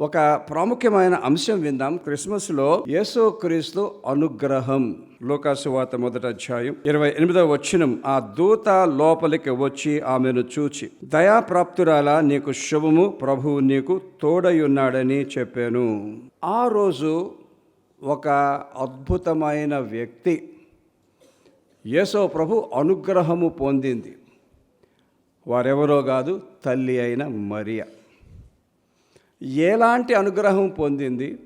ఒక ప్రాముఖ్యమైన అంశం విందాం. క్రిస్మస్లో యేసు క్రీస్తు అనుగ్రహం లోకాసువాత మొదటి అధ్యాయం ఇరవై ఎనిమిదవ వచ్చినం ఆ దూత లోపలికి వచ్చి ఆమెను చూచి దయాప్రాప్తురాలా నీకు శుభము ప్రభువు నీకు తోడయున్నాడని చెప్పాను. ఆ రోజు ఒక అద్భుతమైన వ్యక్తి యేసో ప్రభు అనుగ్రహము పొందింది. వారెవరో కాదు తల్లి అయిన మరియ. ఎలాంటి అనుగ్రహం పొందింది?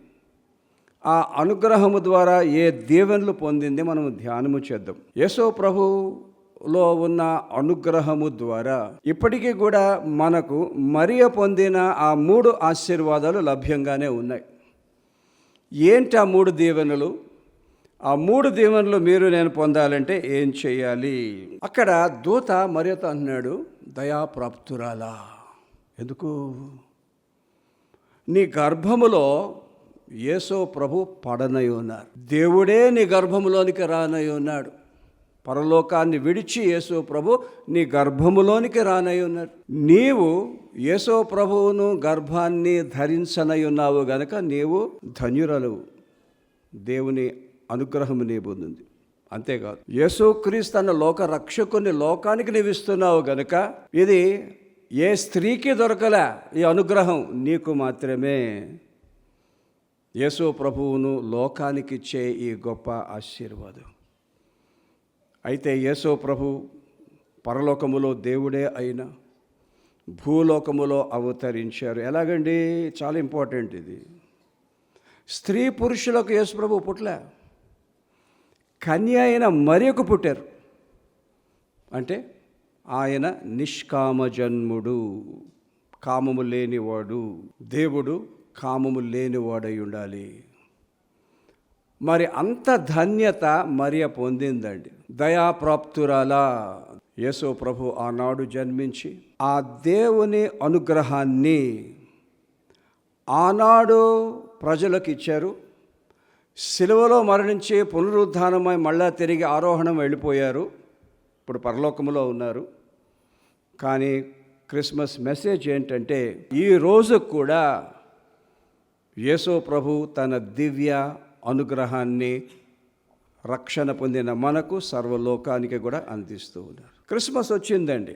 ఆ అనుగ్రహము ద్వారా ఏ దీవెనలు పొందింది? మనం ధ్యానము చేద్దాం. యేసో ప్రభులో ఉన్న అనుగ్రహము ద్వారా ఇప్పటికీ కూడా మనకు మరియ పొందిన ఆ మూడు ఆశీర్వాదాలు లభ్యంగానే ఉన్నాయి. ఏంటి ఆ మూడు దీవెనలు? ఆ మూడు దీవెనలు మీరు నేను పొందాలంటే ఏం చేయాలి? అక్కడ దూత మరియతో అన్నాడు దయాప్రాప్తురాలా. ఎందుకు? నీ గర్భములో యేసో ప్రభు పడనై ఉన్నారు దేవుడే నీ గర్భములోనికి రానై ఉన్నాడు. పరలోకాన్ని విడిచి యేసో ప్రభు నీ గర్భములోనికి రానై ఉన్నాడు. నీవు యేసో ప్రభువును గర్భాన్ని ధరించనై ఉన్నావు గనక నీవు ధన్యురలు దేవుని అనుగ్రహము నీ పొందింది అంతేకాదు యేసుక్రీస్తు అన్న లోక రక్షకుని లోకానికి నీవిస్తున్నావు గనుక ఇది ఏ స్త్రీకి దొరకలే ఈ అనుగ్రహం నీకు మాత్రమే. యేసు ప్రభువును లోకానికి ఇచ్చే ఈ గొప్ప ఆశీర్వాదం. అయితే యేసు ప్రభు పరలోకములో దేవుడే అయినా భూలోకములో అవతరించారు. ఎలాగండి? చాలా ఇంపార్టెంట్ ఇది. స్త్రీ పురుషులకు యేసు ప్రభు పుట్టలే కన్య అయిన మరియకు పుట్టారు. అంటే ఆయన నిష్కామజన్ముడు కామము లేనివాడు. దేవుడు కామము లేనివాడై ఉండాలి. మరి అంత ధన్యత మరియ పొందిందండి. దయాప్రాప్తురాలా యేసో ప్రభు ఆనాడు జన్మించి ఆ దేవుని అనుగ్రహాన్ని ఆనాడు ప్రజలకు ఇచ్చారు. సిలువలో మరణించి పునరుద్ధానమై మళ్ళా తిరిగి ఆరోహణం వెళ్ళిపోయారు. ఇప్పుడు పరలోకములో ఉన్నారు. కానీ క్రిస్మస్ మెసేజ్ ఏంటంటే ఈ రోజు కూడా యేసో ప్రభు తన దివ్య అనుగ్రహాన్ని రక్షణ పొందిన మనకు సర్వలోకానికి కూడా అందిస్తూ ఉన్నారు. క్రిస్మస్ వచ్చిందండి.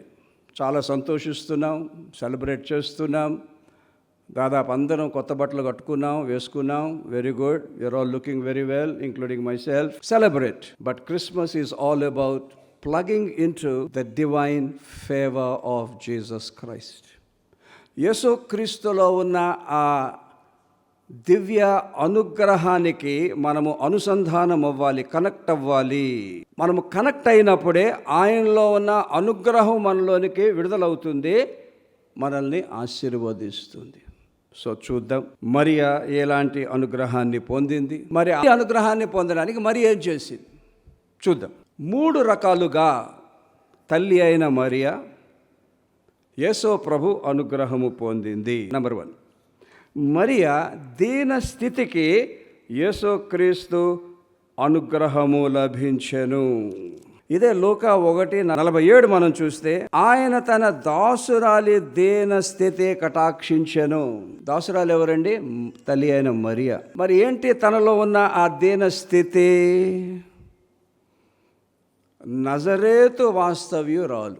చాలా సంతోషిస్తున్నాం సెలబ్రేట్ చేస్తున్నాం. దాదాపు అందరం కొత్త బట్టలు కట్టుకున్నాం వేసుకున్నాం. Very good your all looking very well including my self celebrate but Christmas is all about plugging into the divine favour of Jesus Christ Yesu క్రీస్తులో ఉన్న ఆ దివ్య అనుగ్రహానికి మనము అనుసంధానం అవ్వాలి కనెక్ట్ అవ్వాలి. మనము కనెక్ట్ అయినప్పుడే ఆయనలో ఉన్న అనుగ్రహం మనలోనికి విడుదలవుతుంది మనల్ని ఆశీర్వదిస్తుంది. సో చూద్దాం. మరియా ఎలాంటి అనుగ్రహాన్ని పొందింది? మరి అనుగ్రహాన్ని పొందడానికి మరి ఏం చేసింది? చూద్దాం. మూడు రకాలుగా తల్లి అయిన మరియా యేసో ప్రభు అనుగ్రహము పొందింది. నెంబర్ వన్ మరియా దీన స్థితికి యేసోక్రీస్తు అనుగ్రహము లభించెను. ఇదే లోక ఒకటి నలభై ఏడు మనం చూస్తే ఆయన తన దాసురాలి దీన స్థితి కటాక్షించెను. దాసురాలు ఎవరండి? తల్లి అయిన మరియా. మరి ఏంటి తనలో ఉన్న ఆ దీన స్థితి? నజరేతు వాస్తవ్యురాలు.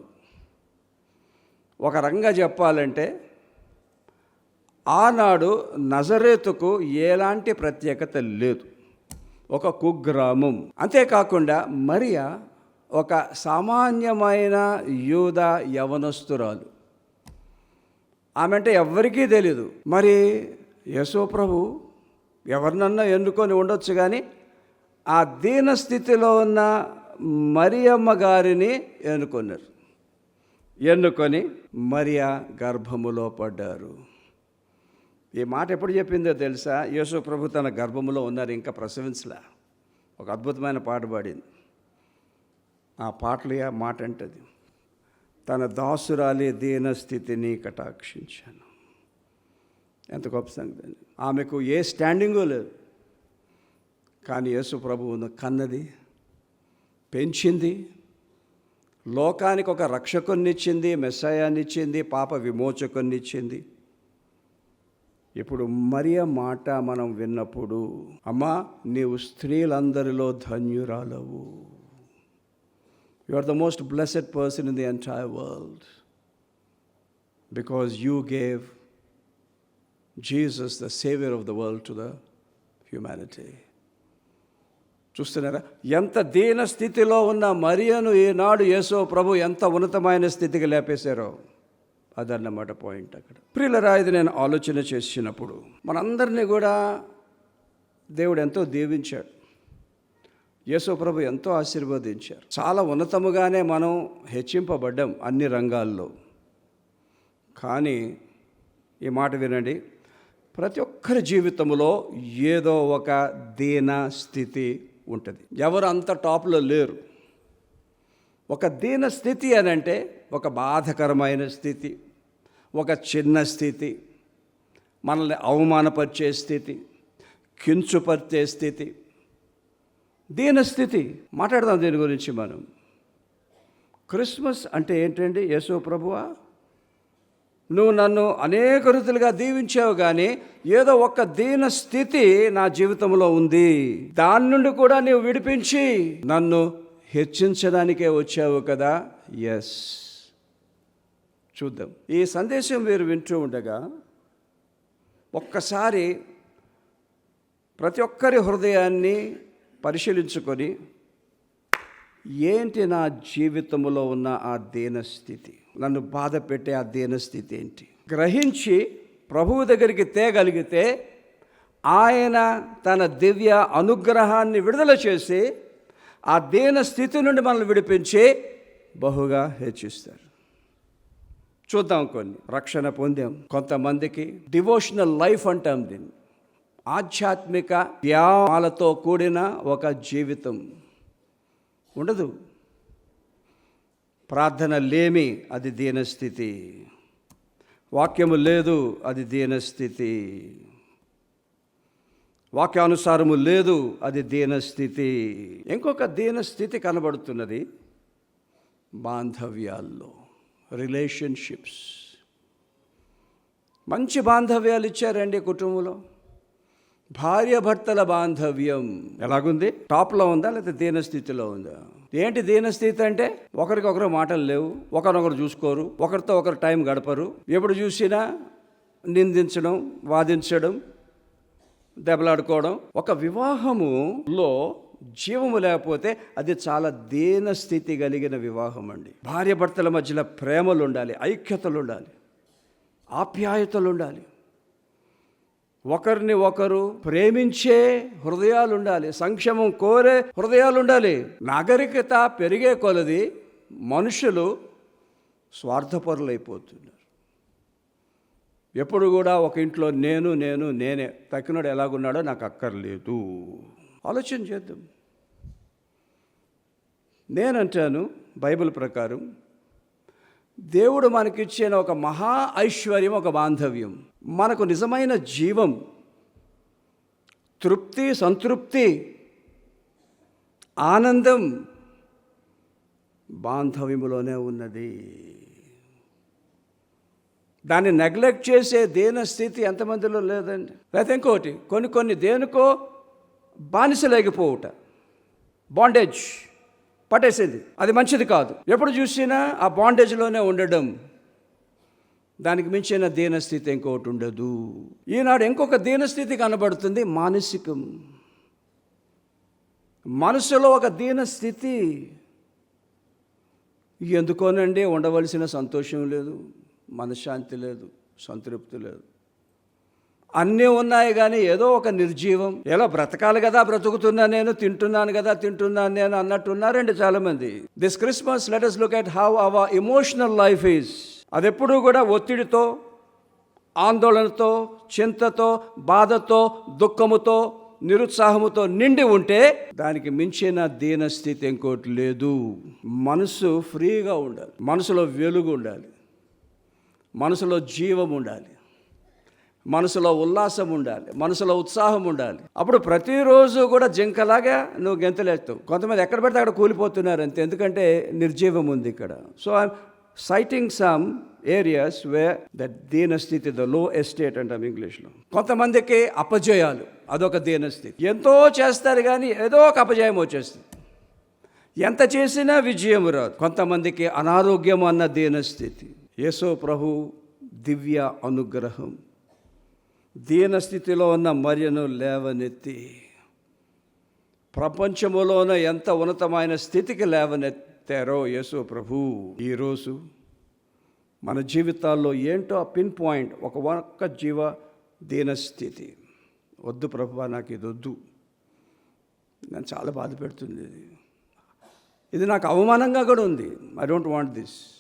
ఒక రంగా చెప్పాలంటే ఆనాడు నజరేతుకు ఎలాంటి ప్రత్యేకత లేదు. ఒక కుగ్రామం. అంతేకాకుండా మరియా ఒక సామాన్యమైన యూద యవనస్తురాలు. ఆమె అంటే ఎవ్వరికీ తెలీదు. మరి యశోప్రభు ప్రభు ఎవరినన్నా ఎన్నుకొని ఉండొచ్చు కానీ ఆ దీన స్థితిలో ఉన్న మరియమ్మ గారిని ఎన్నుకున్నారు? ఎన్నుకొని మరియా గర్భములో పడ్డారు. ఈ మాట ఎప్పుడు చెప్పిందో తెలుసా? యేసు ప్రభు తన గర్భములో ఉన్నారు ఇంకా ప్రసవించలే. ఒక అద్భుతమైన పాట పాడింది. ఆ పాటలు ఆ మాట అంటది తన దాసురాలి దీన స్థితిని కటాక్షించాను ఎంత గొప్ప సంగతి ఆమెకు ఏ స్టాండింగు లేదు. కానీ యేసు ప్రభువును కన్నది పెంచింది. లోకానికి ఒక రక్షకునిచ్చింది మెస్సయాన్నిచ్చింది పాప విమోచకునిచ్చింది ఇప్పుడు మరియ మాట మనం విన్నప్పుడు అమ్మా నీవు స్త్రీలందరిలో ధన్యురాలవు. You are the most blessed person in the entire world because you gave Jesus the saviour of the world to the humanity చూస్తున్నారా? ఎంత దీన స్థితిలో ఉన్న మరియను ఈనాడు యేసో ప్రభు ఎంత ఉన్నతమైన స్థితికి లేపేశారో. అదన్నమాట పాయింట్ అక్కడ. ప్రియులరా ఇది నేను ఆలోచన చేసినప్పుడు మనందరినీ కూడా దేవుడు ఎంతో దీవించాడు. యేసో ప్రభు ఎంతో ఆశీర్వదించారు. చాలా ఉన్నతముగానే మనం హెచ్చింపబడ్డాం అన్ని రంగాల్లో. కానీ ఈ మాట వినండి. ప్రతి ఒక్కరి జీవితంలో ఏదో ఒక దీన స్థితి ఉంటుంది. ఎవరు అంత టాప్లో లేరు. ఒక దీన స్థితి అని అంటే ఒక బాధకరమైన స్థితి ఒక చిన్న స్థితి మనల్ని అవమానపరిచే స్థితి కించుపరిచే స్థితి. దీన స్థితి మాట్లాడదాం దీని గురించి మనం. క్రిస్మస్ అంటే ఏంటండి? యేసు ప్రభువా? నువ్వు నన్ను అనేక రీతులుగా దీవించావు కానీ ఏదో ఒక దీన స్థితి నా జీవితంలో ఉంది. దాని నుండి కూడా నీవు విడిపించి నన్ను హెచ్చించడానికే వచ్చావు కదా? ఎస్ చూద్దాం. ఈ సందేశం మీరు వింటూ ఉండగా ఒక్కసారి ప్రతి ఒక్కరి హృదయాన్ని పరిశీలించుకొని ఏంటి నా జీవితంలో ఉన్న ఆ దీనస్థితి నన్ను బాధ పెట్టే ఆ దీనస్థితి ఏంటి? గ్రహించి ప్రభువు దగ్గరికి తేగలిగితే ఆయన తన దివ్య అనుగ్రహాన్ని విడుదల చేసి ఆ దీన స్థితి నుండి మనల్ని విడిపించి బహుగా హెచ్చిస్తారు. చూద్దాం కొన్ని. రక్షణ పొందాం. కొంతమందికి డివోషనల్ లైఫ్ అంటాం దీన్ని. ఆధ్యాత్మిక ధ్యానాలతో కూడిన ఒక జీవితం. ఉండదు. ప్రార్థన లేమి అది దీనస్థితి వాక్యము లేదు అది దీనస్థితి వాక్యానుసారము లేదు అది దీనస్థితి ఇంకొక దీనస్థితి కనబడుతున్నది బాంధవ్యాల్లో రిలేషన్షిప్స్. మంచి బాంధవ్యాలు ఇచ్చారండి కుటుంబంలో. భార్య భర్తల బాంధవ్యం. ఎలాగుంది? టాప్లో ఉందా లేదా దీనస్థితిలో ఉందా? ఏంటి దీనస్థితి అంటే ఒకరికొకరు మాటలు లేవు ఒకరినొకరు చూసుకోరు ఒకరితో ఒకరు టైం గడపరు. ఎప్పుడు చూసినా నిందించడం వాదించడం దెబ్బలాడుకోవడం. ఒక వివాహములో జీవము లేకపోతే అది చాలా దీన స్థితి కలిగిన వివాహం అండి. భార్య భర్తల మధ్యలో ప్రేమలు ఉండాలి ఐక్యతలు ఉండాలి ఆప్యాయతలు ఉండాలి ఒకరిని ఒకరు ప్రేమించే హృదయాలు ఉండాలి సంక్షేమం కోరే హృదయాలు ఉండాలి నాగరికత పెరిగే కొలది మనుషులు స్వార్థపరులైపోతున్నారు. ఎప్పుడు కూడా ఒక ఇంట్లో నేను నేను నేనే తక్కినోడు ఎలాగున్నాడో నాకు అక్కర్లేదు. ఆలోచన చేద్దాం. నేనంటాను బైబిల్ ప్రకారం దేవుడు మనకిచ్చిన ఒక మహా ఐశ్వర్యం ఒక బాంధవ్యం. మనకు నిజమైన జీవం తృప్తి సంతృప్తి ఆనందం బాంధవ్యములోనే ఉన్నది. దాన్ని నెగ్లెక్ట్ చేసే దేన స్థితి ఎంతమందిలో లేదండి. లేకపోతే ఇంకోటి కొన్ని కొన్ని దేనికో బానిసలేగిపోవుట. బాండేజ్. పట్టేసేది. అది మంచిది కాదు. ఎప్పుడు చూసినా ఆ బాండేజ్లోనే ఉండడం. దానికి మించిన దీనస్థితి ఇంకొకటి ఉండదు. ఈనాడు ఇంకొక దీనస్థితి కనబడుతుంది మానసికం. మనసులో ఒక దీనస్థితి. ఎందుకోనండి? ఉండవలసిన సంతోషం లేదు. మనశ్శాంతి లేదు. సంతృప్తి లేదు. అన్నీ ఉన్నాయి కానీ ఏదో ఒక నిర్జీవం. ఎలా బ్రతకాలి కదా బ్రతుకుతున్నా నేను తింటున్నాను కదా తింటున్నాను నేను అన్నట్టున్నారండి చాలామంది. This Christmas let us look at how our emotional life is అది ఎప్పుడూ కూడా ఒత్తిడితో ఆందోళనతో చింతతో బాధతో దుఃఖముతో నిరుత్సాహముతో నిండి ఉంటే దానికి మించిన దీనస్థితి ఇంకోటి లేదు. మనసు ఫ్రీగా ఉండాలి. మనసులో వెలుగు ఉండాలి. మనసులో జీవం ఉండాలి. మనసులో ఉల్లాసం ఉండాలి మనసులో ఉత్సాహం ఉండాలి. అప్పుడు ప్రతిరోజు కూడా జింకలాగా నువ్వు గెంతలేస్తావు. కొంతమంది ఎక్కడ పడితే అక్కడ కూలిపోతున్నారు అంతే ఎందుకంటే నిర్జీవం ఉంది ఇక్కడ. So I citing some areas way the దీనస్థితి the low estate అంటాం ఇంగ్లీష్లో. కొంతమందికి అపజయాలు అదొక దీనస్థితి. ఎంతో చేస్తారు కానీ ఏదో ఒక అపజయం వచ్చేస్తుంది. ఎంత చేసినా విజయం రాదు. కొంతమందికి అనారోగ్యం అన్న దీనస్థితి. యేసో ప్రభు దివ్య అనుగ్రహం. దీనస్థితిలో ఉన్న మరియను లేవనెత్తి ప్రపంచములోన ఎంత ఉన్నతమైన స్థితికి లేవనెత్తారో యేసు ప్రభు. ఈరోజు మన జీవితాల్లో ఏంటో ఆ పిన్ పాయింట్ ఒక ఒక్క జీవ దీనస్థితి. వద్దు ప్రభు నాకు ఇది వద్దు. నన్ను చాలా బాధ పెడుతుంది ఇది. ఇది నాకు అవమానంగా కూడా ఉంది. ఐ డోంట్ వాంట్ దిస్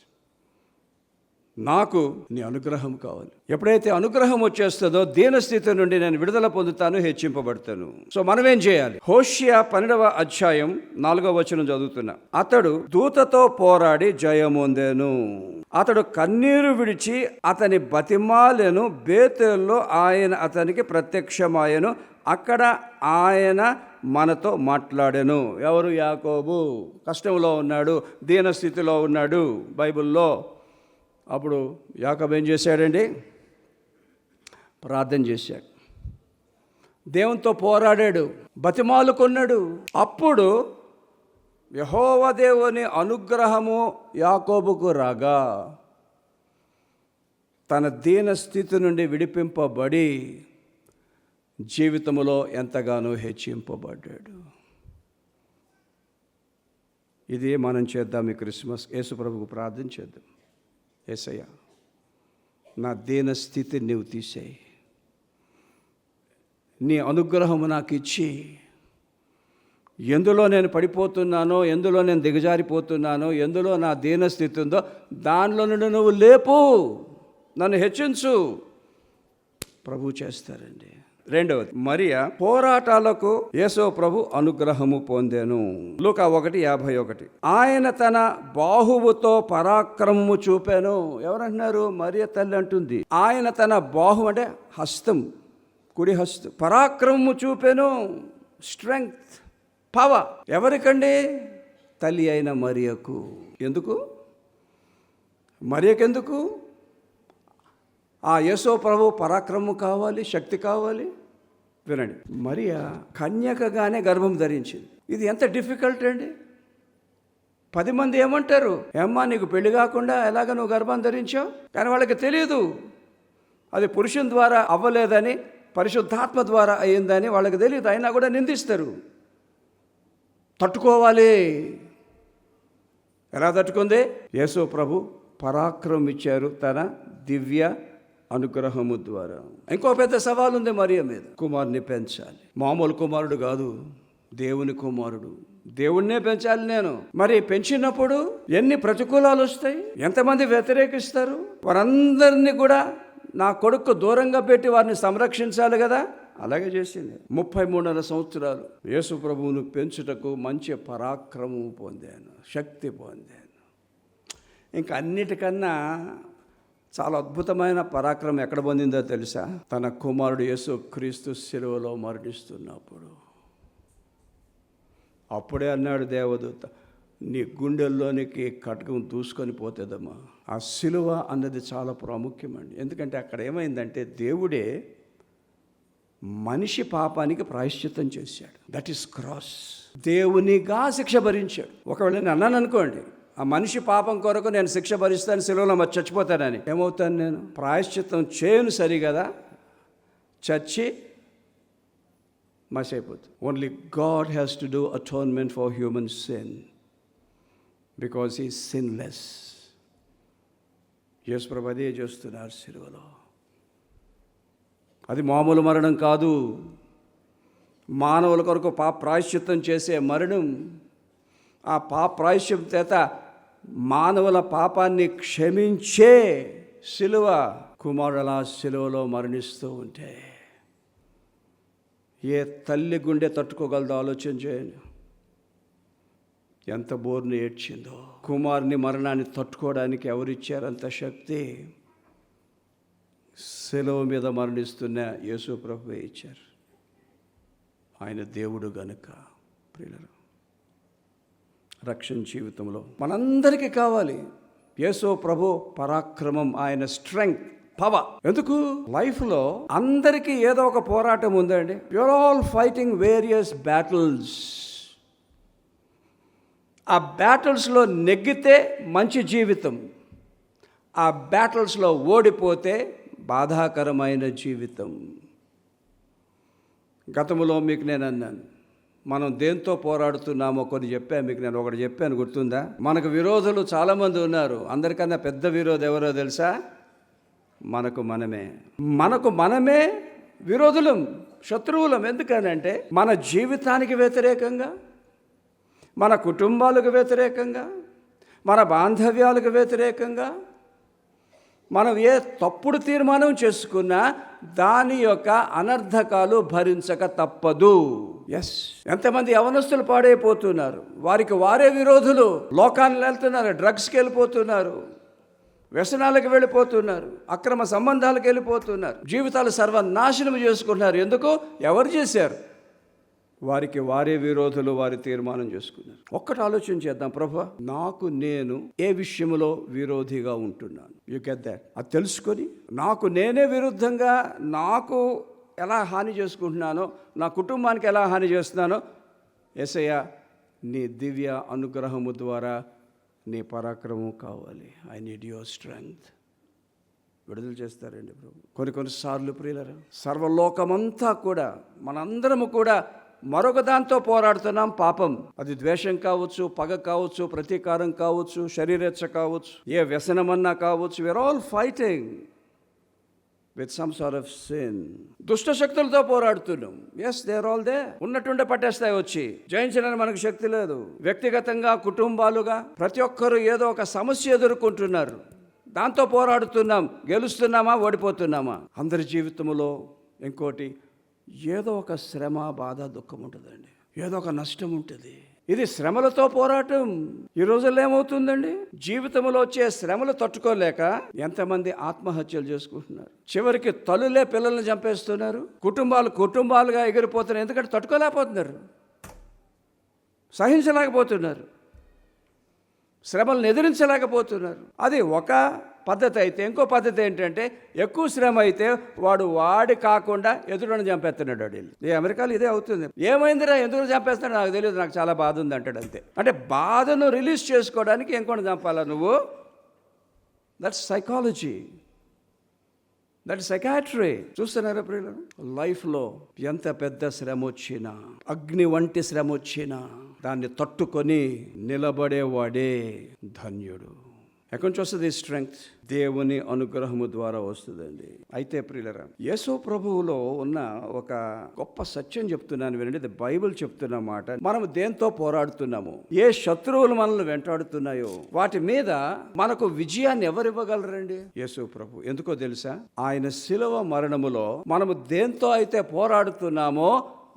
నాకు నీ అనుగ్రహం కావాలి. ఎప్పుడైతే అనుగ్రహం వచ్చేస్తుందో దీనస్థితి నుండి నేను విడుదల పొందుతాను హెచ్చింపబడతాను. సో మనం ఏం చేయాలి? హోషియా పన్నెండవ అధ్యాయం నాలుగవ వచనం చదువుతున్నా. అతడు దూతతో పోరాడి జయమొందెను అతడు కన్నీరు విడిచి అతని బతిమాలెను బేతెల్లో ఆయన అతనికి ప్రత్యక్షమాయను అక్కడ ఆయన మనతో మాట్లాడాను. ఎవరు? యాకోబు. కష్టంలో ఉన్నాడు దీనస్థితిలో ఉన్నాడు బైబిల్లో. అప్పుడు యాకబ్ ఏం చేశాడండి? ప్రార్థన చేశాడు. దేవునితో పోరాడాడు బతిమాలుకున్నాడు అప్పుడు యహోవదేవుని అనుగ్రహము యాకోబుకు రాగా తన దీన స్థితి నుండి విడిపింపబడి జీవితంలో ఎంతగానో హెచ్చింపబడ్డాడు. ఇది మనం చేద్దాం ఈ క్రిస్మస్ యేసుప్రభుకు ప్రార్థన చేద్దాం. ఏసయ్య నా దీన స్థితి నీవు తీసేయి. నీ అనుగ్రహము నాకు ఇచ్చి ఎందులో నేను పడిపోతున్నానో ఎందులో నేను దిగజారిపోతున్నానో ఎందులో నా దీనస్థితి ఉందో దానిలో నుండి నువ్వు లేపు నన్ను హెచ్చించు. ప్రభు చేస్తారండి. రెండవది మరియా పోరాటాలకు యేసో ప్రభు అనుగ్రహము పొందాను. లూకా ఒకటి యాభై ఒకటి. ఆయన తన బాహువుతో పరాక్రమము చూపాను. ఎవరంటున్నారు? మరియ తల్లి అంటుంది. ఆయన తన బాహు అంటే హస్తం కుడి హస్తం పరాక్రమము చూపాను. Strength power. ఎవరికండి? తల్లి అయిన మరియకు. ఎందుకు? మరియకెందుకు? ఆ యేసో ప్రభు పరాక్రమం కావాలి శక్తి కావాలి? వినండి. మరియా కన్యకగానే గర్భం ధరించింది. ఇది ఎంత డిఫికల్ట్ అండి? పది మంది ఏమంటారు? ఏమ్మా నీకు పెళ్ళి కాకుండా ఎలాగ నువ్వు గర్భం ధరించావు? కానీ వాళ్ళకి తెలియదు అది పురుషుని ద్వారా అవ్వలేదని పరిశుద్ధాత్మ ద్వారా అయిందని వాళ్ళకి తెలియదు అయినా కూడా నిందిస్తారు. తట్టుకోవాలి. ఎలా తట్టుకుంది? యేసు ప్రభు పరాక్రమం ఇచ్చారు తన దివ్య అనుగ్రహము ద్వారా. ఇంకో పెద్ద సవాల్ ఉంది మరియ మీద. కుమారుని పెంచాలి. మామూలు కుమారుడు కాదు దేవుని కుమారుడు. దేవుణ్ణే పెంచాలి నేను. మరి పెంచినప్పుడు ఎన్ని ప్రతికూలాలు వస్తాయి? ఎంతమంది వ్యతిరేకిస్తారు? వారందరినీ కూడా నా కొడుకు దూరంగా పెట్టి వారిని సంరక్షించాలి కదా? అలాగే చేసింది. ముప్పై మూడున్నర సంవత్సరాలు యేసు ప్రభువును పెంచుటకు మంచి పరాక్రమం పొందాను శక్తి పొందాను. ఇంకా అన్నిటికన్నా చాలా అద్భుతమైన పరాక్రమం ఎక్కడ పొందిందో తెలుసా? తన కుమారుడు యేసు క్రీస్తు శిలువలో మరణిస్తున్నప్పుడు. అప్పుడే అన్నాడు దేవదూత నీ గుండెల్లోనికి కటకం దూసుకొని పోతుందమ్మా. ఆ శిలువ అన్నది చాలా ప్రాముఖ్యమండి. ఎందుకంటే అక్కడ ఏమైందంటే దేవుడే మనిషి పాపానికి ప్రాయశ్చిత్తం చేశాడు. That is cross. దేవునిగా శిక్ష భరించాడు. ఒకవేళ నేను అన్నాను అనుకోండి ఆ మనిషి పాపం కొరకు నేను శిక్ష భరిస్తాను సెలవులో మరి చచ్చిపోతానని. ఏమవుతాను నేను? ప్రాయశ్చిత్తం చేయను సరి కదా చచ్చి మసైపోతుంది. Only God has to do atonement for human sin because ఈ సిన్లెస్ యేసు అదే చేస్తున్నారు సిలువలో అది మామూలు మరణం కాదు. మానవుల కొరకు పాప ప్రాయశ్చిత్తం చేసే మరణం. ఆ పాప ప్రాయశ్చిత్తం చేత మానవుల పాపాన్ని క్షమించే శిలువ కుమారుల శిలువలో మరణిస్తూ ఉంటే ఏ తల్లి గుండె తట్టుకోగలదో ఆలోచన చేయండి ఎంత బోర్ని ఏడ్చిందో. కుమారుని మరణాన్ని తట్టుకోవడానికి ఎవరిచ్చారంత శక్తి? సెలవు మీద మరణిస్తున్న యేసు ప్రభు ఇచ్చారు. ఆయన దేవుడు గనుక ప్రియులరు. రక్షణ జీవితంలో. మనందరికీ కావాలి. యేసో ప్రభు పరాక్రమం ఆయన స్ట్రెంగ్త్ పవర్ ఎందుకు? లైఫ్లో అందరికీ ఏదో ఒక పోరాటం ఉందండి. Your all fighting various battles ఆ బ్యాటిల్స్లో నెగ్గితే మంచి జీవితం. ఆ బ్యాటిల్స్లో ఓడిపోతే బాధాకరమైన జీవితం. గతంలో మీకు నేను అన్నాను మనం దేంతో పోరాడుతున్నామో కొన్ని చెప్పాను మీకు నేను ఒకటి చెప్పాను గుర్తుందా? మనకు విరోధులు చాలామంది ఉన్నారు. అందరికన్నా పెద్ద విరోధి ఎవరో తెలుసా? మనకు మనమే. మనకు మనమే విరోధులం శత్రువులం. ఎందుకనంటే మన జీవితానికి వ్యతిరేకంగా మన కుటుంబాలకు వ్యతిరేకంగా మన బాంధవ్యాలకు వ్యతిరేకంగా మనం ఏ తప్పుడు తీర్మానం చేసుకున్నా దాని యొక్క అనర్థకాలు భరించక తప్పదు. ఎస్ ఎంతమంది యవనస్తులు పాడైపోతున్నారు. వారికి వారే విరోధులు. లోకాన్ని వెళ్తున్నారు. డ్రగ్స్కి వెళ్ళిపోతున్నారు. వ్యసనాలకు వెళ్ళిపోతున్నారు. అక్రమ సంబంధాలకు వెళ్ళిపోతున్నారు. జీవితాలు సర్వనాశనం చేసుకుంటున్నారు. ఎందుకు? ఎవరు చేశారు? వారికి వారే విరోధులు. వారి తీర్మానం చేసుకున్నారు. ఒక్కటి ఆలోచన చేద్దాం ప్రభా. నాకు నేను ఏ విషయంలో విరోధిగా ఉంటున్నాను? యూ గెట్ దాట్ అది తెలుసుకొని నాకు నేనే విరుద్ధంగా నాకు ఎలా హాని చేసుకుంటున్నానో నా కుటుంబానికి ఎలా హాని చేస్తున్నానో ఎసయ్య నీ దివ్య అనుగ్రహము ద్వారా నీ పరాక్రమం కావాలి. ఐ నీడ్ యువర్ స్ట్రెంగ్త్ విడుదల చేస్తారండి ప్రభు. కొన్ని కొన్నిసార్లు ప్రియులరా సర్వలోకమంతా కూడా మనందరము కూడా మరొక దాంతో పోరాడుతున్నాం పాపం. అది ద్వేషం కావచ్చు పగ కావచ్చు ప్రతీకారం కావచ్చు శరీరేచ్ఛ కావచ్చు ఏ వ్యసనమన్నా కావచ్చు we're all fighting with some sort of sin దుష్ట శక్తులతో పోరాడుతున్నాం ఎస్ దేర్ ఆల్ దే ఉన్నట్టుండే పట్టేస్తాయి వచ్చి. జయించడానికి మనకు శక్తి లేదు. వ్యక్తిగతంగా కుటుంబాలుగా ప్రతి ఒక్కరూ ఏదో ఒక సమస్య ఎదుర్కొంటున్నారు. దాంతో పోరాడుతున్నాం గెలుస్తున్నామా ఓడిపోతున్నామా? అందరి జీవితంలో ఇంకోటి ఏదో ఒక శ్రమ బాధ దుఃఖం ఉంటుందండి. ఏదో ఒక నష్టం ఉంటుంది. ఇది శ్రమలతో పోరాటం. ఈ రోజుల్లో ఏమవుతుందండి? జీవితంలో వచ్చే శ్రమలు తట్టుకోలేక ఎంతమంది ఆత్మహత్యలు చేసుకుంటున్నారు? చివరికి తల్లులే పిల్లల్ని చంపేస్తున్నారు. కుటుంబాలు కుటుంబాలుగా ఎగిరిపోతున్నారు. ఎందుకంటే తట్టుకోలేకపోతున్నారు. సహించలేకపోతున్నారు. శ్రమలను ఎదిరించలేకపోతున్నారు. అది ఒక పద్ధతి అయితే ఇంకో పద్ధతి ఏంటంటే ఎక్కువ శ్రమ అయితే వాడు వాడి కాకుండా ఎదురుని చంపేస్తున్నాడు వాడు వెళ్ళి. ఈ అమెరికాలో ఇదే అవుతుంది. ఏమైందిరా ఎందుకు చంపేస్తాడు నాకు తెలియదు నాకు చాలా బాధ ఉంది అంటాడు అంతే. అంటే బాధను రిలీజ్ చేసుకోవడానికి ఇంకొని చంపాలా నువ్వు? దట్స్ సైకాలజీ దట్ సెకాటరీ చూస్తున్నారా ప్రియులను లైఫ్లో ఎంత పెద్ద శ్రమ వచ్చినా అగ్ని వంటి శ్రమ వచ్చినా దాన్ని తట్టుకొని నిలబడేవాడే ధన్యుడు. ఎక్కడి నుంచి వస్తుంది స్ట్రెంగ్త్ దేవుని అనుగ్రహము ద్వారా వస్తుందండి అయితే ప్రియులరా యేసు ప్రభువులో ఉన్న ఒక గొప్ప సత్యం చెప్తున్నాను వినండి ఇది బైబిల్ చెప్తున్న మాట మనం దేంతో పోరాడుతున్నాము ఏ శత్రువులు మనల్ని వెంటాడుతున్నాయో వాటి మీద మనకు విజయాన్ని ఎవరు ఇవ్వగలరండి యేసు ప్రభు ఎందుకో తెలుసా ఆయన శిలువ మరణములో మనము దేంతో అయితే పోరాడుతున్నామో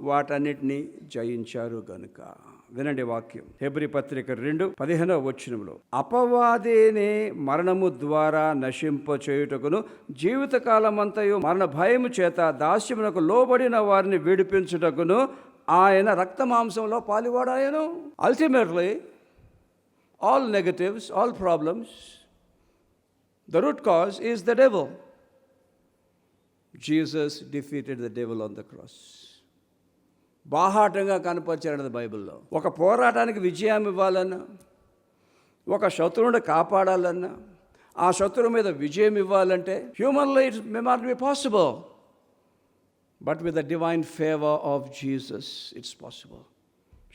వాటన్నిటిని జయించారు గనుక వినండి వాక్యం. హెబ్రి పత్రిక రెండు పదిహేనవ వచ్చినంలో అపవాదిని మరణము ద్వారా నశింప చేయుటకును జీవితకాలమంతయు మరణ భయము చేత దాస్యమునకు లోబడిన వారిని విడిపించుటకును ఆయన రక్త మాంసంలో పాలివాడాయను ultimately all negatives all problems the root cause is the devil Jesus defeated the devil on the cross బాహాటంగా కనపరిచాడు బైబిల్లో. ఒక పోరాటానికి విజయం ఇవ్వాలన్నా ఒక శత్రువుని కాపాడాలన్నా ఆ శత్రువు మీద విజయం ఇవ్వాలంటే హ్యూమన్లో it's may not be possible but with the divine favour of Jesus it's possible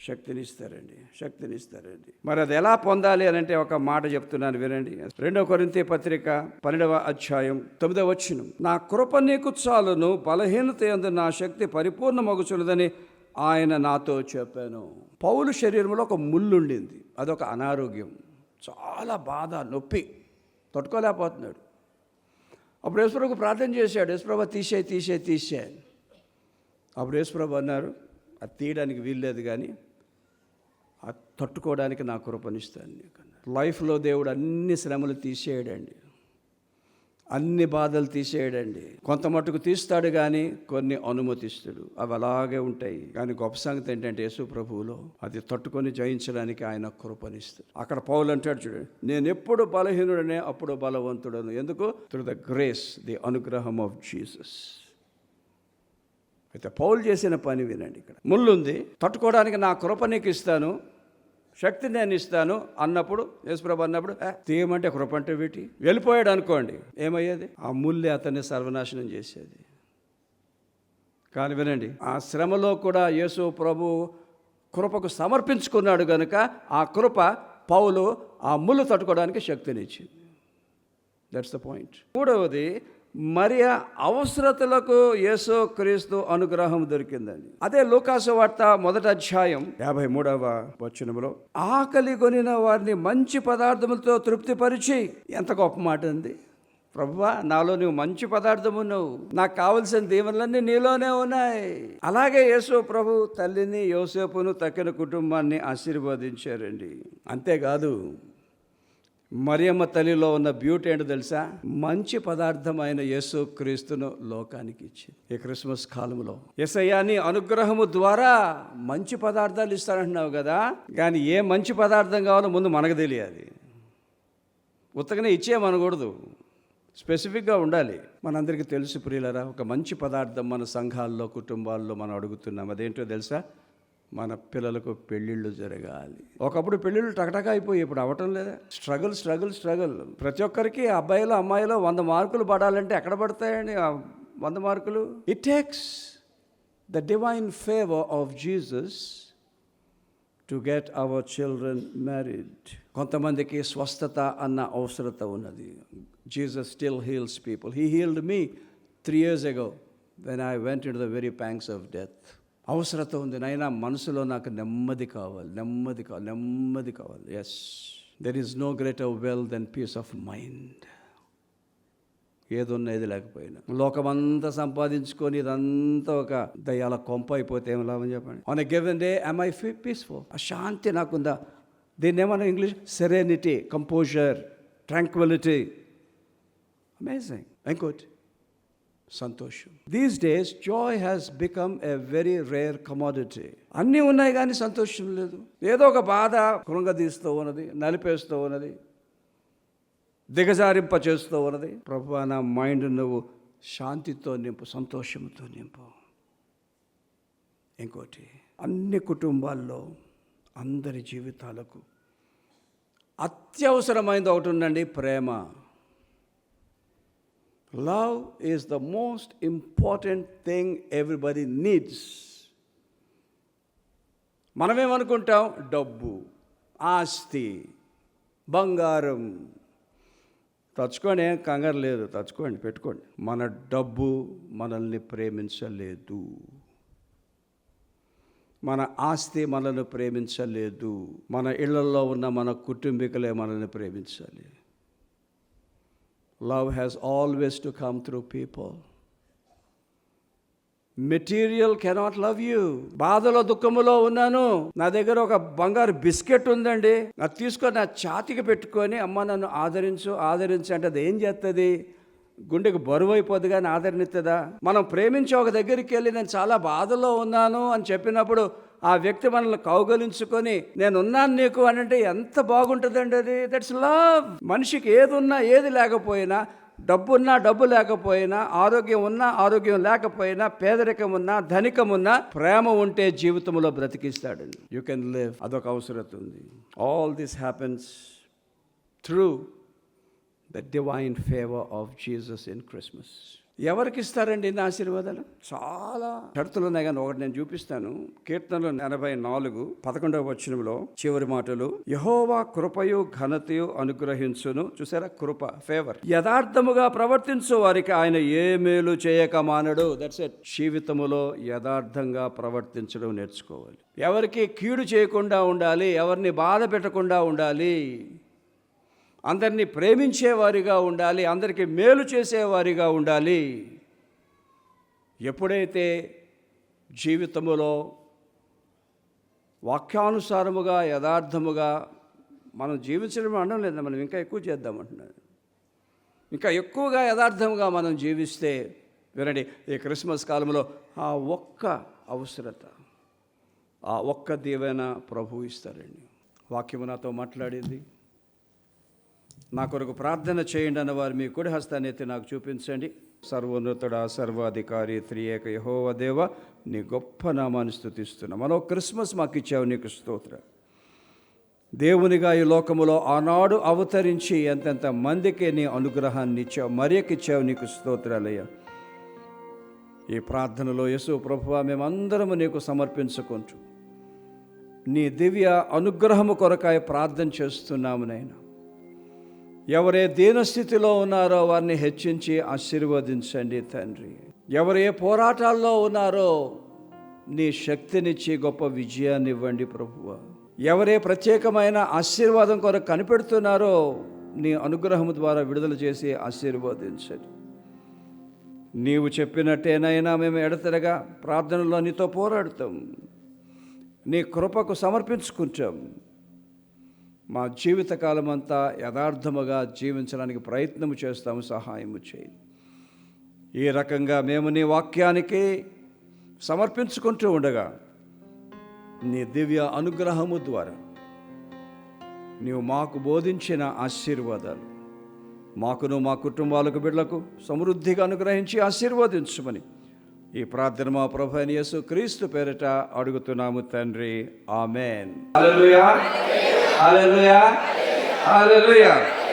శక్తినిస్తారండి శక్తినిస్తారండి. మరి అది ఎలా పొందాలి అని అంటే ఒక మాట చెప్తున్నాను వినండి. రెండవ కొరింతి పత్రిక పన్నెండవ అధ్యాయం తొమ్మిదవ వచ్చిన నా కృప నీకు చాలును బలహీనత ఎందు నా శక్తి పరిపూర్ణ మగుచున్నదని ఆయన నాతో చెప్పాను. పౌలు శరీరంలో ఒక ముళ్ళు ఉండింది అదొక అనారోగ్యం. చాలా బాధ నొప్పి. తట్టుకోలేకపోతున్నాడు. అప్పుడు యేసుప్రభుకు ప్రార్థన చేశాడు. యేసుప్రభు తీసే తీసే తీసే అప్పుడు యేసుప్రభు అన్నారు అది తీయడానికి వీల్లేదు కానీ అది తట్టుకోవడానికి నా కృపనిస్తాను నీకు లైఫ్లో దేవుడు అన్ని శ్రమలు తీసేయడండి. అన్ని బాధలు తీసేయడండి. కొంత మటుకు తీస్తాడు కానీ కొన్ని అనుమతిస్తాడు. అవి అలాగే ఉంటాయి. కానీ గొప్ప సంగతి ఏంటంటే యేసు ప్రభువులో అది తట్టుకొని జయించడానికి ఆయన కృపనిస్తాడు. అక్కడ పౌలు అంటాడు చూడండి నేను ఎప్పుడు బలహీనుడనే అప్పుడు బలవంతుడను. ఎందుకు? త్రూ ద గ్రేస్ ది అనుగ్రహం ఆఫ్ జీసస్ అయితే పౌలు చేసిన పని వినండి ఇక్కడ. ముళ్ళుంది తట్టుకోవడానికి నా కృప నీకు ఇస్తాను శక్తి నేను ఇస్తాను అన్నప్పుడు యేసుప్రభు అన్నప్పుడు తీయమంటే కృపంటే వీటి? వెళ్ళిపోయాడు అనుకోండి. ఏమయ్యేది? ఆ ముల్లే అతన్ని సర్వనాశనం చేసేది. కానీ వినండి ఆ శ్రమలో కూడా యేసు ప్రభు కృపకు సమర్పించుకున్నాడు కనుక ఆ కృప పౌలు ఆ ముళ్ళు తట్టుకోవడానికి శక్తినిచ్చింది. దట్స్ ద పాయింట్ మూడవది మరి అవసరతలకు యేసు క్రీస్తు అనుగ్రహం దొరికిందండి. అదే లోకాసు వార్త మొదటి అధ్యాయం యాభై మూడవ వచనంలో ఆకలి కొనిన వారిని మంచి పదార్థములతో తృప్తిపరిచి ఎంత గొప్ప మాట ఉంది ప్రభువా నాలో నువ్వు మంచి పదార్థము నువ్వు నాకు కావలసిన దీవెనలన్నీ నీలోనే ఉన్నాయి. అలాగే యేసు ప్రభు తల్లిని యోసేపును తక్కిన కుటుంబాన్ని ఆశీర్వదించారండి. అంతేకాదు మరియమ్మ తల్లిలో ఉన్న బ్యూటీ ఏంటో తెలుసా? మంచి పదార్థమైన యేసు క్రీస్తును లోకానికి ఇచ్చింది. ఈ క్రిస్మస్ కాలంలో ఎసయ్యాని అనుగ్రహము ద్వారా మంచి పదార్థాలు ఇస్తానంటున్నావు కదా? కానీ ఏ మంచి పదార్థం కావాలో ముందు మనకు తెలియాలి. ఉత్తగానే ఇచ్చేయమనకూడదు. స్పెసిఫిక్గా ఉండాలి. మనందరికీ తెలుసు ప్రియులరా ఒక మంచి పదార్థం మన సంఘాల్లో కుటుంబాల్లో మనం అడుగుతున్నాం. అదేంటో తెలుసా? మన పిల్లలకు పెళ్ళిళ్ళు జరగాలి. ఒకప్పుడు పెళ్ళిళ్ళు టకటక అయిపోయి ఇప్పుడు అవ్వటం లేదా? Struggle struggle struggle. ప్రతి ఒక్కరికి అబ్బాయిలు అమ్మాయిలు వంద మార్కులు పడాలంటే ఎక్కడ పడతాయండి ఆ వంద మార్కులు? It takes the divine favour of Jesus to get our children married కొంతమందికి స్వస్థత అన్న అవసరత ఉన్నది. Jesus still heals people he healed me three years ago when I went in the very pangs of death అవసరత ఉంది. నాయన మనసులో నాకు నెమ్మది కావాలి. నెమ్మది కావాలి. నెమ్మది కావాలి. Yes there is no greater wealth then peace of mind ఏదున్నా లేకపోయినా. లోకమంతా సంపాదించుకొని ఇదంతా ఒక దయ్యాల కొంప అయిపోతే ఏం లాభం చెప్పండి? On a given day I feel peaceful ఆ శాంతి నాకుందా? దీన్ని ఏమన్నా English? Serenity composure tranquility amazing ఇంకోటి సంతోషం. These days joy has become a very rare commodity అన్నీ ఉన్నాయి కానీ సంతోషం లేదు. ఏదో ఒక బాధ కృంగదీస్తూ ఉన్నది నలిపేస్తూ ఉన్నది దిగజారింప చేస్తూ ఉన్నది. ప్రభు నా మైండ్ నువ్వు శాంతితో నింపు సంతోషంతో నింపు. ఇంకోటి అన్ని కుటుంబాల్లో అందరి జీవితాలకు అత్యవసరమైనది ఒకటి ఉందండి ప్రేమ. Love is the most important thing everybody needs మనమేమనుకుంటాం? డబ్బు ఆస్తి బంగారం. తచ్చుకోండి ఏం కంగారు లేదు. తచ్చుకోండి పెట్టుకోండి. మన డబ్బు మనల్ని ప్రేమించలేదు. మన ఆస్తి మనల్ని ప్రేమించలేదు. మన ఇళ్ళలో ఉన్న మన కుటుంబీకులే మనల్ని ప్రేమించాలి love has always to come through people material cannot love you బాధలో దుఃఖములో ఉన్నాను. నా దగ్గర ఒక బంగారు బిస్కెట్ ఉందండి. అది తీసుకొని నా ఛాతికి పెట్టుకొని అమ్మ నన్ను ఆదరించు ఆదరించు అంటే అది ఏం చేస్తుంది గుండెకు బరువు అయిపోద్ది కానీ ఆదరణిస్తుందా మనం ప్రేమించి ఒక దగ్గరికి వెళ్ళి నేను చాలా బాధలో ఉన్నాను అని చెప్పినప్పుడు ఆ వ్యక్తి మనల్ని కౌగలించుకొని నేను ఉన్నాను నీకు అని అంటే ఎంత బాగుంటుందండి అది? దట్స్ లవ్ మనిషికి ఏది ఉన్నా ఏది లేకపోయినా డబ్బు ఉన్నా డబ్బు లేకపోయినా ఆరోగ్యం ఉన్నా ఆరోగ్యం లేకపోయినా పేదరికం ఉన్నా ధనికం ఉన్నా ప్రేమ ఉంటే జీవితంలో బ్రతికిస్తాడు. యూ కెన్ లివ్ అదొక అవసరం ఉంది. All this happens through the divine favour of Jesus in Christmas ఎవరికి ఇస్తారండి ఇన్ని ఆశీర్వాదాలు? చాలా షరతులు ఉన్నాయి కానీ ఒకటి నేను చూపిస్తాను. కీర్తనలు ఎనభై నాలుగు పదకొండవ వచనంలో చివరి మాటలు యహోవా కృపయు ఘనతయు అనుగ్రహించును. చూసారా? కృప ఫేవర్ యథార్థముగా ప్రవర్తించు వారికి ఆయన ఏ మేలు చేయక మానడు. దట్స్ ఎట్ జీవితములో యథార్థంగా ప్రవర్తించడం నేర్చుకోవాలి. ఎవరికి కీడు చేయకుండా ఉండాలి ఎవరిని బాధ పెట్టకుండా ఉండాలి అందరినీ ప్రేమించేవారిగా ఉండాలి అందరికీ మేలు చేసేవారిగా ఉండాలి. ఎప్పుడైతే జీవితములో వాక్యానుసారముగా యథార్థముగా మనం జీవించడం అనడం లేదు మనం ఇంకా ఎక్కువ చేద్దామంటున్నాను ఇంకా ఎక్కువగా యథార్థంగా మనం జీవిస్తే వినండి ఈ క్రిస్మస్ కాలంలో ఆ ఒక్క అవసరత ఆ ఒక్క దీవెన ప్రభు ఇస్తారండి. వాక్యము నాతో మాట్లాడింది. నా కొరకు ప్రార్థన చేయండి అన్న వారు మీ కుడి హస్తాన్ని ఎత్తి నాకు చూపించండి. సర్వోన్నతుడ సర్వాధికారి త్రియేక యహోవ దేవ నీ గొప్ప నామాన్ని స్థుతిస్తున్నా మనం క్రిస్మస్ మాకు ఇచ్చావు నీకు స్తోత్ర. దేవునిగా ఈ లోకములో ఆనాడు అవతరించి ఎంతెంత మందికి నీ అనుగ్రహాన్ని ఇచ్చావు మరియకిచ్చావు నీకు స్తోత్రాలయ్యా. ఈ ప్రార్థనలో యశు ప్రభువా మేమందరము నీకు సమర్పించుకుంటూ నీ దివ్య అనుగ్రహము కొరకాయ ప్రార్థన చేస్తున్నాము నైనా ఎవరే దీనస్థితిలో ఉన్నారో వారిని హెచ్చించి ఆశీర్వదించండి తండ్రి. ఎవరే పోరాటాల్లో ఉన్నారో నీ శక్తినిచ్చి గొప్ప విజయాన్ని ఇవ్వండి ప్రభువ. ఎవరే ప్రత్యేకమైన ఆశీర్వాదం కొరకు కనిపెడుతున్నారో నీ అనుగ్రహం ద్వారా విడుదల చేసి ఆశీర్వదించండి. నీవు చెప్పినట్టేనైనా మేము ఎడతెరగా ప్రార్థనలో నీతో పోరాడుతాం. నీ కృపకు సమర్పించుకుంటాం. మా జీవితకాలం అంతా యథార్థముగా జీవించడానికి ప్రయత్నం చేస్తాము సహాయము చేయండి ఈ రకంగా మేము నీ వాక్యానికి సమర్పించుకుంటూ ఉండగా నీ దివ్య అనుగ్రహము ద్వారా నీవు మాకు బోధించిన ఆశీర్వాదాలు మాకును మా కుటుంబాలకు బిడ్డలకు సమృద్ధిగా అనుగ్రహించి ఆశీర్వదించమని ఈ ప్రార్థన మా ప్రభు యేసు క్రీస్తు పేరిట అడుగుతున్నాము తండ్రి. ఆమెన్. Hallelujah. Hallelujah.